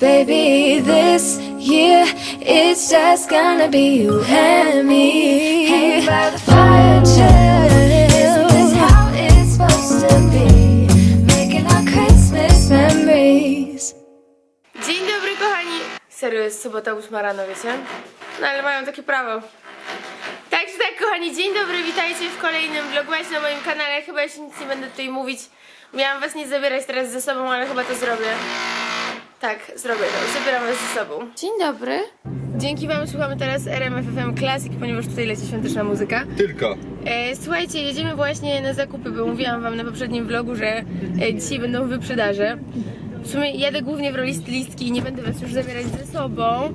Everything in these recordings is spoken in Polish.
Baby, this year it's just gonna be you and me. Hang by the fire, chill. Isn't this how it's supposed to be? Making our Christmas memories. Dzień dobry kochani! Serio jest sobota 8 rano, wiecie? No ale mają takie prawo. Także tak kochani, dzień dobry, witajcie w kolejnym vlogmacie na moim kanale. Chyba jeszcze nic nie będę tutaj mówić. Miałam was nie zabierać teraz ze sobą, ale chyba to zrobię. Tak, zrobię to. Zabieram was ze sobą. Dzień dobry. Dzięki wam słuchamy teraz RMFFM Classic, ponieważ tutaj leci świąteczna muzyka. Tylko. E, słuchajcie, jedziemy właśnie na zakupy, bo mówiłam wam na poprzednim vlogu, że e, dzisiaj będą wyprzedaże. W sumie jadę głównie w roli stylistki i nie będę was już zabierać ze sobą,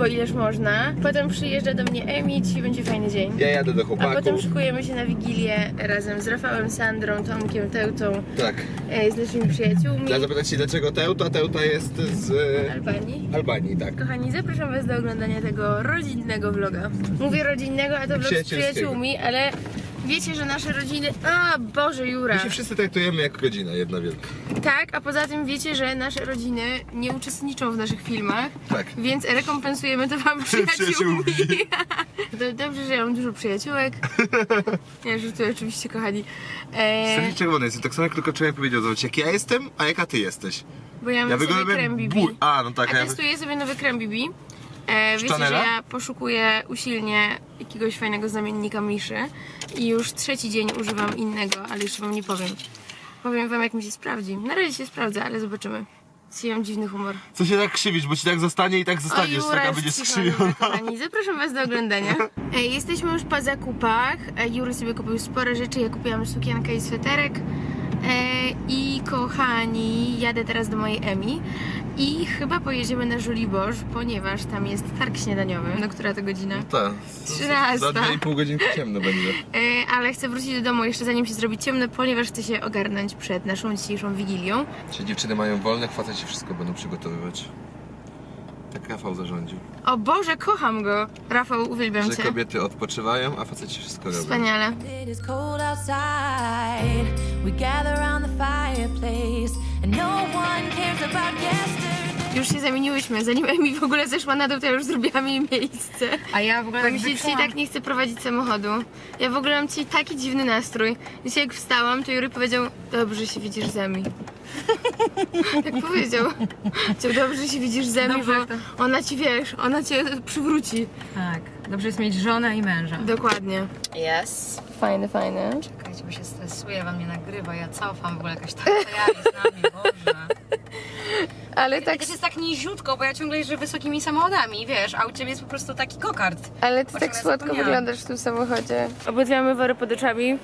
bo ileż można. Potem przyjeżdża do mnie Emi, dzisiaj będzie fajny dzień. Ja jadę do A chłopaków. potem szykujemy się na Wigilię razem z Rafałem, Sandrą, Tomkiem, Teutą, Tak. e, z naszymi przyjaciółmi. Chciałem zapytać się, dlaczego Teuta? Teuta jest z e, Albanii. Albanii, tak. Kochani, zapraszam Was do oglądania tego rodzinnego vloga. Mówię rodzinnego, a to vlog z przyjaciółmi, ale wiecie, że nasze rodziny... A, Boże, Jura! My się wszyscy traktujemy jak rodzina jedna wielka. Tak, a poza tym wiecie, że nasze rodziny nie uczestniczą w naszych filmach, Tak. więc rekompensujemy to Wam przyjaciółmi. Dobrze, że ja mam dużo przyjaciółek. Ja żartuję oczywiście, kochani. E, Strasznie czerwony jest. Tak samo jak tylko człowiek powiedział, zobacz, jak ja jestem, a jaka ty jesteś. bo ja mam sobie krem BB. ból. A, no tak, A a ja... testuję sobie nowy krem BB. E, wiecie, że ja poszukuję usilnie jakiegoś fajnego zamiennika miszy i już trzeci dzień używam innego, ale jeszcze wam nie powiem. Powiem wam jak mi się sprawdzi. Na razie się sprawdza, ale zobaczymy. Dzisiaj mam dziwny humor. Co się tak krzywisz, bo ci tak zostanie i tak zostaniesz, Jura taka jest będziesz cicho, kochani. Zapraszam was do oglądania. E, jesteśmy już po zakupach. E, Jury sobie kupił sporo rzeczy. Ja kupiłam sukienkę i sweterek. E, I kochani, jadę teraz do mojej Emi. I chyba pojedziemy na Żoliborz, ponieważ tam jest targ śniadaniowy. No która to godzina? Tak. Trzynasta. Za 2,5 godzinki ciemno będzie. E, ale chcę wrócić do domu jeszcze zanim się zrobi ciemno, ponieważ chcę się ogarnąć przed naszą dzisiejszą wigilią. Czy dziewczyny mają wolne, faceci wszystko będą przygotowywać. Tak Rafał zarządził. O Boże, kocham go! Rafał, uwielbiam Że cię. kobiety odpoczywają, a faceci wszystko robią. Wspaniale. It is cold outside. We gather around the fireplace, no one cares about yesterday. Już się zamieniłyśmy, zanim Emi w ogóle zeszła na dół, to ja już zrobiłam jej miejsce. A ja w ogóle Bo tak mi się dzisiaj tak nie chce prowadzić samochodu. Ja w ogóle mam dzisiaj taki dziwny nastrój. Dzisiaj jak wstałam, to Jury powiedział, dobrze się widzisz z Emi. tak powiedział. Powiedział, dobrze się widzisz z Emi, Dobrze, bo ona ci, wiesz, ona cię przywróci. Tak, dobrze jest mieć żonę i męża. Dokładnie. Yes. Fajne, fajne. Czekajcie, bo się stresuję, wam nie nagrywa, ja cofam w ogóle jakaś taka z nami, Boże. Ale Tak tak, jest tak niziutko, bo ja ciągle jeżdżę wysokimi samochodami, wiesz, a u ciebie jest po prostu taki kokard. ale ty tak ja słodko wyglądasz w tym samochodzie. Obydwie mamy wory pod oczami.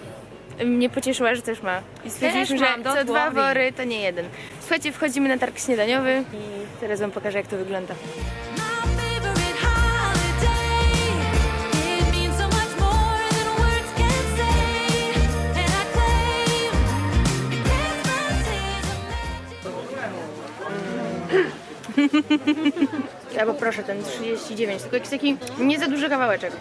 Mnie pocieszyła, że też ma. I stwierdziliśmy, że mam, co dwa wory to nie jeden. Słuchajcie, wchodzimy na targ śniadaniowy i teraz wam pokażę jak to wygląda. Is a magic Ja poproszę ten 39, tylko jakiś taki nie za duży kawałeczek.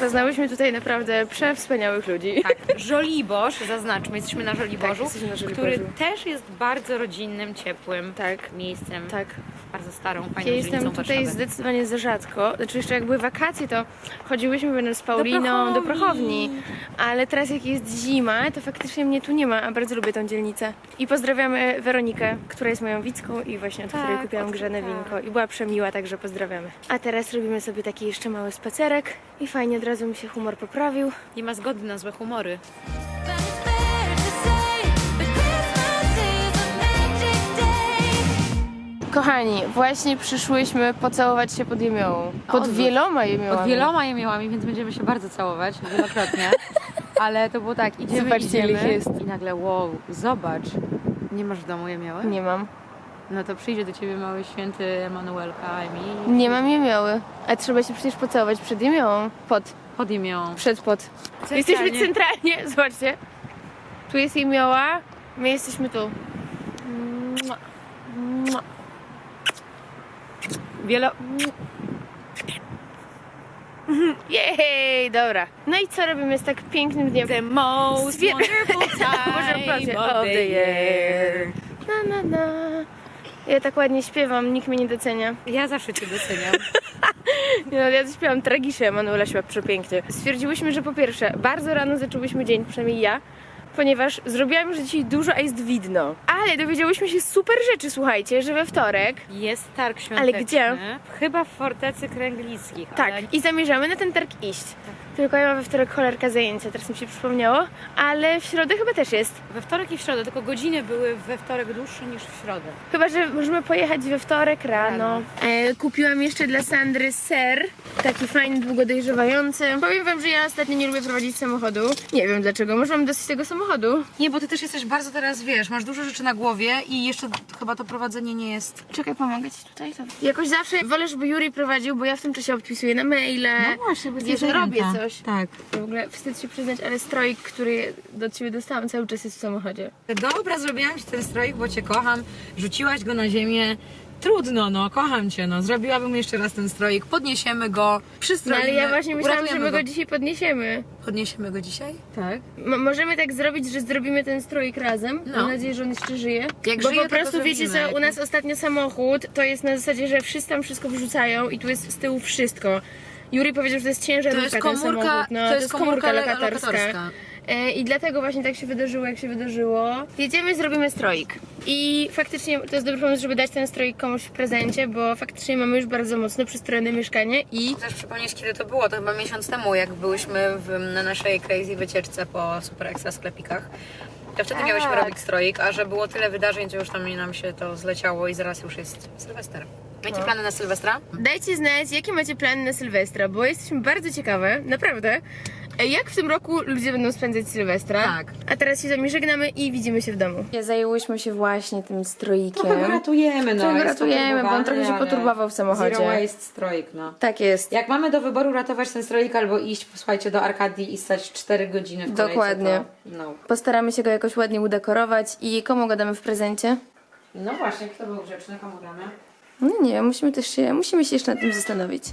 Poznałyśmy tutaj naprawdę przewspaniałych ludzi. Tak, Żoliborz, zaznaczmy, jesteśmy na Żoliborzu, Tak, jesteśmy na Żoliborzu. który też jest bardzo rodzinnym, ciepłym Tak. miejscem. Tak. Bardzo starą, fajną Ja jestem tutaj Warszawy. zdecydowanie za rzadko. Znaczy jeszcze jak były wakacje, to chodziłyśmy będąc z Pauliną do Prochowni. Ale teraz jak jest zima, to faktycznie mnie tu nie ma, a bardzo lubię tą dzielnicę. I pozdrawiamy Weronikę, która jest moją widzką i właśnie od Tak, której kupiłam od- grzane tak. winko. I była przemiła, także pozdrawiamy. A teraz robimy sobie taki jeszcze mały spacerek i fajnie od razu mi się humor poprawił. Nie ma zgody na złe humory. Kochani, właśnie przyszłyśmy pocałować się pod jemiołą. Pod wieloma jemiołami. Pod wieloma jemiołami, więc będziemy się bardzo całować wielokrotnie. Ale to było tak, idziemy, Zobaczcie, ile idziemy ich jest. i nagle wow, zobacz. Nie masz w domu jemioły? Nie mam. No to przyjdzie do ciebie mały święty Emanuelka, Emi. Nie mam jemioły. A trzeba się przecież pocałować przed jemiołą. Pod. Pod jemiołą. Przed pod. Jesteśmy centralnie, zobaczcie. Tu jest jemioła, my jesteśmy tu. Mua. Mua. Wielo... Jej, dobra. No i co robimy z tak pięknym dniem? The most Zwie- wonderful time of the year. Na, na, na. Ja tak ładnie śpiewam, nikt mnie nie docenia. Ja zawsze cię doceniam. Nie No, ja śpiewam tragicznie, Manuela śpiewa przepięknie. Stwierdziłyśmy, że po pierwsze, bardzo rano zaczęłyśmy dzień, przynajmniej ja, ponieważ zrobiłam już dzisiaj dużo, a jest widno. Ale dowiedziałyśmy się super rzeczy, słuchajcie, że we wtorek Jest targ świąteczny. gdzie? Chyba w Fortecy Kręglickich. Tak, ale i zamierzamy na ten targ iść. Tylko ja mam we wtorek cholerka zajęcia, teraz mi się przypomniało, ale w środę chyba też jest. We wtorek i w środę, tylko godziny były we wtorek dłuższe niż w środę. Chyba, że możemy pojechać we wtorek rano. E, kupiłam jeszcze dla Sandry ser, taki fajny, długo dojrzewający. Powiem wam, że ja ostatnio nie lubię prowadzić samochodu. Nie wiem dlaczego, może mam dosyć tego samochodu. Nie, bo ty też jesteś bardzo teraz, wiesz, masz dużo rzeczy na głowie i jeszcze chyba to prowadzenie nie jest... Czekaj, pomogę ci tutaj. Jakoś zawsze wolę, żeby Juri prowadził, bo ja w tym czasie odpisuję na maile. Wiesz, robię coś. Tak. W ogóle wstyd się przyznać, ale stroik, który do ciebie dostałam cały czas jest w samochodzie. Dobra, zrobiłam ci ten stroik, bo cię kocham. Rzuciłaś go na ziemię. Trudno, no, kocham cię, no. Zrobiłabym jeszcze raz ten stroik. Podniesiemy go, No przystroimy. ale ja właśnie myślałam, że uratujemy my go dzisiaj podniesiemy. Podniesiemy go dzisiaj? Tak. M- możemy tak zrobić, że zrobimy ten stroik razem. No. Mam nadzieję, że on jeszcze żyje. Jak Bo żyje, po prostu to wiecie zrobimy. co, u nas ostatnio samochód to jest na zasadzie, że wszyscy tam wszystko wrzucają i tu jest z tyłu wszystko. Juri powiedział, że to jest ciężarówka To jest ten komórka, samochód. No, to jest komórka le- lokatorska. lokatorska. E, I dlatego właśnie tak się wydarzyło, jak się wydarzyło. Jedziemy, zrobimy stroik. I faktycznie to jest dobry pomysł, żeby dać ten stroik komuś w prezencie, bo faktycznie mamy już bardzo mocno przystrojone mieszkanie i Chcesz przypomnieć, kiedy to było? To chyba miesiąc temu, jak byłyśmy w, na naszej crazy wycieczce po super ekstra sklepikach. To wtedy Tak. miałyśmy robić stroik, a że było tyle wydarzeń, to już tam nam się to zleciało i zaraz już jest Sylwester. Macie No. plany na Sylwestra? Dajcie znać, jakie macie plany na Sylwestra, bo jesteśmy bardzo ciekawe, naprawdę. E, Jak w tym roku ludzie będą spędzać Sylwestra? Tak. A teraz się z wami żegnamy i widzimy się w domu. Zajęłyśmy się właśnie tym stroikiem. ratujemy, Trochę go ratujemy, bo on trochę się poturbował w samochodzie. Zero waste stroik, no. Tak jest. Jak mamy do wyboru ratować ten stroik albo iść, posłuchajcie, do Arkadii i stać 4 godziny w kolejce, Dokładnie. To, no. Postaramy się go jakoś ładnie udekorować i komu go damy w prezencie? no właśnie, kto był grzeczny, komu damy? No nie musimy też się, musimy się jeszcze nad tym zastanowić.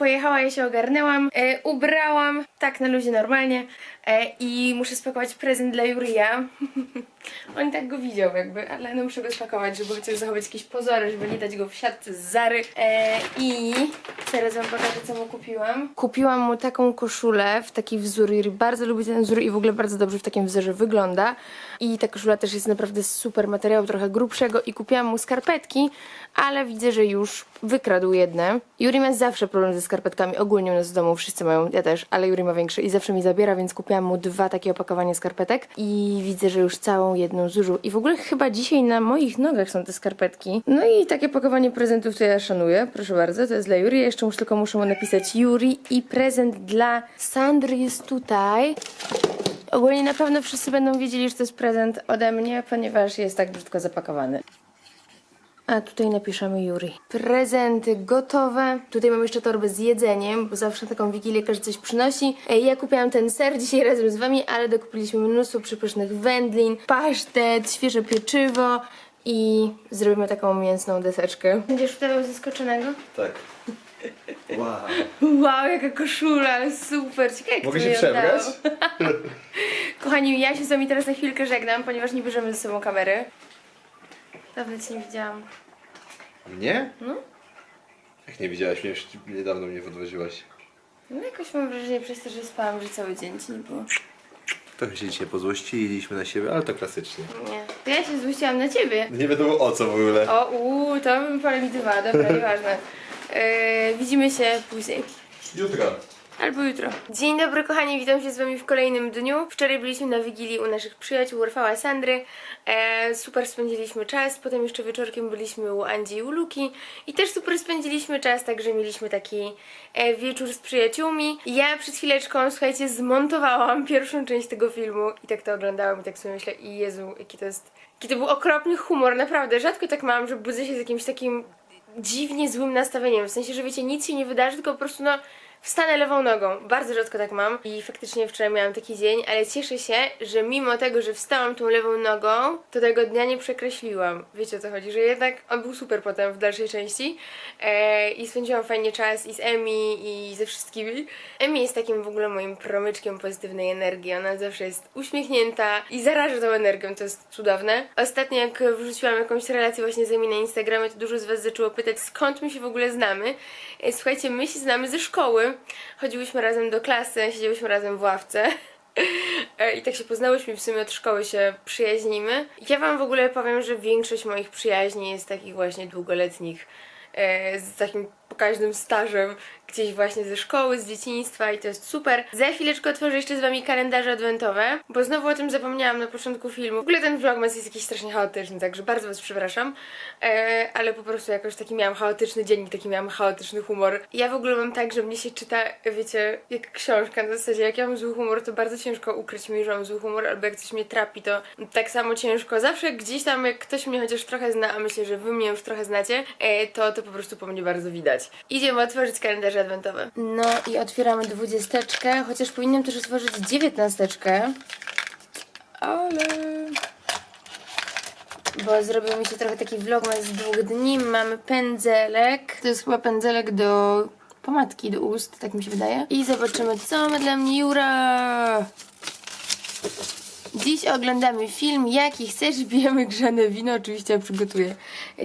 Pojechała, ja się ogarnęłam, e, ubrałam, tak na luzie normalnie e, i muszę spakować prezent dla Jurija. On tak go widział jakby, ale no muszę go spakować, żeby chociaż zachować jakieś pozory, żeby nie dać go w siatce z Zary. E, I zaraz wam pokażę, co mu kupiłam. Kupiłam mu taką koszulę w taki wzór, Juri bardzo lubi ten wzór i w ogóle bardzo dobrze w takim wzorze wygląda. I ta koszula też jest naprawdę super materiału, trochę grubszego i kupiłam mu skarpetki, ale widzę, że już wykradł jedne. Juri ma zawsze problem ze skarpetkami, ogólnie u nas w domu wszyscy mają, ja też, ale Juri ma większe i zawsze mi zabiera, więc kupiłam mu dwa takie opakowania skarpetek i widzę, że już całą jedną zużył. I w ogóle chyba dzisiaj na moich nogach są te skarpetki. No i takie pakowanie prezentów to ja szanuję, proszę bardzo, to jest dla Juri. Jeszcze muszę tylko muszę mu napisać Juri i prezent dla Sandry jest tutaj. Ogólnie na pewno wszyscy będą wiedzieli, że to jest prezent ode mnie, ponieważ jest tak brzydko zapakowany. A tutaj napiszemy Juri. Prezenty gotowe. Tutaj mam jeszcze torbę z jedzeniem, bo zawsze taką wigilię każdy coś przynosi. Ja kupiłam ten ser dzisiaj razem z wami, ale dokupiliśmy mnóstwo przepysznych wędlin, pasztet, świeże pieczywo i zrobimy taką mięsną deseczkę. Będziesz udawał zaskoczonego? Tak. Wow. Wow, jaka koszula, super. Ciekawe, jak Mogę to się mi przebrać? oddało. Kochani, ja się z wami teraz na chwilkę żegnam, ponieważ nie bierzemy ze sobą kamery. Dawno cię nie widziałam. Mnie? No. Jak nie widziałaś mnie, już niedawno mnie odwoziłaś. No jakoś mam wrażenie przez to, że spałam, że cały dzień ci nie było. Trochę się dzisiaj pozłościliśmy na siebie, ale to klasycznie. Nie. To ja się złościłam na ciebie. Nie wiadomo o co w ogóle. O, uuu, to bym polemizowała, dobra, nieważne. Yy, widzimy się później. Jutro. Albo jutro. Dzień dobry kochani, witam się z wami w kolejnym dniu. Wczoraj byliśmy na Wigilii u naszych przyjaciół Rafała Sandry. E, super spędziliśmy czas, potem jeszcze wieczorkiem byliśmy u Andzi i u Luki. I też super spędziliśmy czas, także mieliśmy taki e, wieczór z przyjaciółmi. Ja przed chwileczką, słuchajcie, zmontowałam pierwszą część tego filmu i tak to oglądałam i tak sobie myślę, i Jezu, jaki to jest... Jaki to był okropny humor, naprawdę. Rzadko tak mam, że budzę się z jakimś takim dziwnie złym nastawieniem. W sensie, że wiecie, nic się nie wydarzy, tylko po prostu no wstanę lewą nogą. Bardzo rzadko tak mam i faktycznie wczoraj miałam taki dzień, ale cieszę się, że mimo tego, że wstałam tą lewą nogą, to tego dnia nie przekreśliłam. Wiecie o co chodzi, że jednak on był super potem w dalszej części e, i spędziłam fajnie czas i z Emi i ze wszystkimi. Emi jest takim w ogóle moim promyczkiem pozytywnej energii. Ona zawsze jest uśmiechnięta i zaraża tą energią, to jest cudowne. Ostatnio jak wrzuciłam jakąś relację właśnie z Emi na Instagramie, to dużo z Was zaczęło pytać, skąd my się w ogóle znamy. E, Słuchajcie, my się znamy ze szkoły. Chodziłyśmy razem do klasy, siedziałyśmy razem w ławce. E, I tak się poznałyśmy, w sumie od szkoły się przyjaźnimy. Ja Wam w ogóle powiem, że większość moich przyjaźni jest takich właśnie długoletnich, e, z takim pokaźnym stażem, gdzieś właśnie ze szkoły, z dzieciństwa i to jest super. Za chwileczkę otworzę jeszcze z Wami kalendarze adwentowe, bo znowu o tym zapomniałam na początku filmu. W ogóle ten vlogmas jest jakiś strasznie chaotyczny, także bardzo Was przepraszam, e, ale po prostu jakoś taki miałam chaotyczny dzień taki miałam chaotyczny humor. Ja w ogóle mam tak, że mnie się czyta, wiecie, jak książka na zasadzie, jak ja mam zły humor, to bardzo ciężko ukryć mi, że mam zły humor, albo jak coś mnie trapi, to tak samo ciężko. Zawsze gdzieś tam, jak ktoś mnie chociaż trochę zna, a myślę, że Wy mnie już trochę znacie, e, to, to po prostu po mnie bardzo widać. Idziemy otworzyć kalendarze adwentowe. No i otwieramy dwudziesteczkę, chociaż powinnam też otworzyć dziewiętnasteczkę. Ale... Bo zrobił mi się trochę taki vlogmas z dwóch dni. Mamy pędzelek. To jest chyba pędzelek do pomadki, do ust, tak mi się wydaje. I zobaczymy, co ma dla mnie Jura. Dziś oglądamy film Jaki chcesz, pijemy grzane wino. Oczywiście ja przygotuję.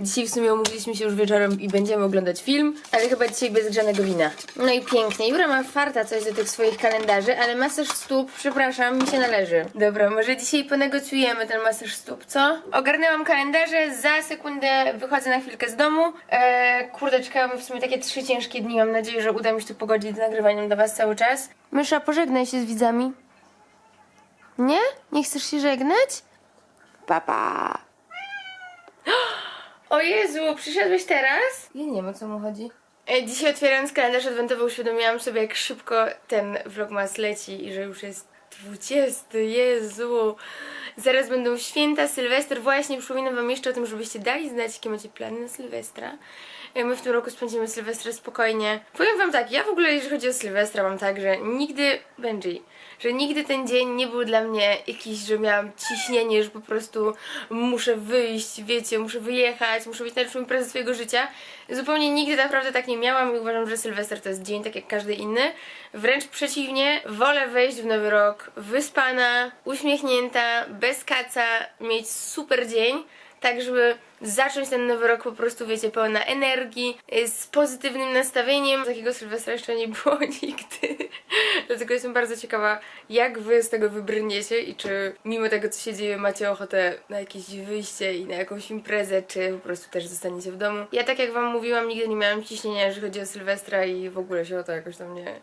Dzisiaj w sumie umówiliśmy się już wieczorem i będziemy oglądać film, ale chyba dzisiaj bez grzanego wina. No i pięknie. Jura ma farta coś do tych swoich kalendarzy, ale masaż stóp, przepraszam, mi się należy. Dobra, może dzisiaj ponegocjujemy ten masaż stóp, co? Ogarnęłam kalendarze, za sekundę wychodzę na chwilkę z domu. Eee, kurde, czekają w sumie takie trzy ciężkie dni. Mam nadzieję, że uda mi się to pogodzić z nagrywaniem dla was cały czas. Mysza, pożegnaj się z widzami. Nie? Nie chcesz się żegnać? Papa. O Jezu, przyszedłeś teraz? Ja nie wiem o co mu chodzi. E, Dzisiaj otwierając kalendarz adwentowy uświadomiłam sobie jak szybko ten vlogmas leci i że już jest 20. Jezu. Zaraz będą święta, Sylwester. Właśnie przypominam wam jeszcze o tym, żebyście dali znać jakie macie plany na Sylwestra. My w tym roku spędzimy Sylwestra spokojnie. Powiem wam tak, ja w ogóle jeżeli chodzi o Sylwestra mam tak, że nigdy, Benji, że nigdy ten dzień nie był dla mnie jakiś, że miałam ciśnienie, że po prostu muszę wyjść, wiecie, muszę wyjechać, muszę być najlepszą imprezę swojego życia. Zupełnie nigdy naprawdę tak nie miałam i uważam, że Sylwester to jest dzień tak jak każdy inny. Wręcz przeciwnie, wolę wejść w nowy rok wyspana, uśmiechnięta, bez kaca, mieć super dzień, tak żeby zacząć ten nowy rok po prostu, wiecie, pełna energii, y, z pozytywnym nastawieniem. Takiego Sylwestra jeszcze nie było nigdy. Dlatego jestem bardzo ciekawa, jak wy z tego wybrniecie i czy mimo tego, co się dzieje, macie ochotę na jakieś wyjście i na jakąś imprezę, czy po prostu też zostaniecie w domu. Ja tak jak wam mówiłam, nigdy nie miałam ciśnienia, jeżeli chodzi o Sylwestra i w ogóle się o to jakoś tam nie,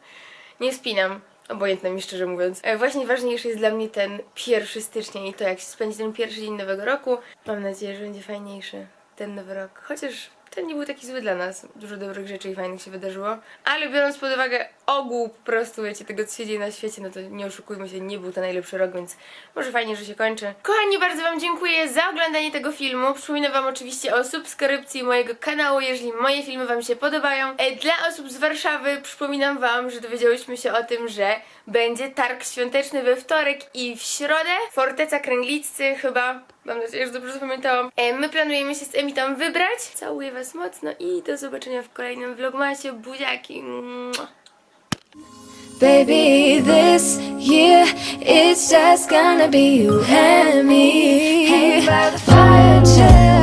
nie spinam. Obojętne mi szczerze mówiąc. E, Właśnie ważniejszy jest dla mnie ten pierwszy stycznia i to jak się spędzi ten pierwszy dzień nowego roku. Mam nadzieję, że będzie fajniejszy ten nowy rok. Chociaż ten nie był taki zły dla nas. Dużo dobrych rzeczy i fajnych się wydarzyło. Ale biorąc pod uwagę ogół po prostu, wiecie, tego co się dzieje na świecie, no to nie oszukujmy się, nie był to najlepszy rok, więc może fajnie, że się kończy. Kochani, bardzo Wam dziękuję za oglądanie tego filmu. Przypominam Wam oczywiście o subskrypcji mojego kanału, jeżeli moje filmy Wam się podobają. E, Dla osób z Warszawy przypominam Wam, że dowiedziałyśmy się o tym, że będzie targ świąteczny we wtorek i w środę. Forteca Kręgliccy chyba. Mam nadzieję, że dobrze zapamiętałam. E, My planujemy się z Emi tam wybrać. Całuję Was mocno i do zobaczenia w kolejnym vlogmasie. Buziaki. Mua. Baby, this year it's just gonna be you and me. Hanging by the fire, chill.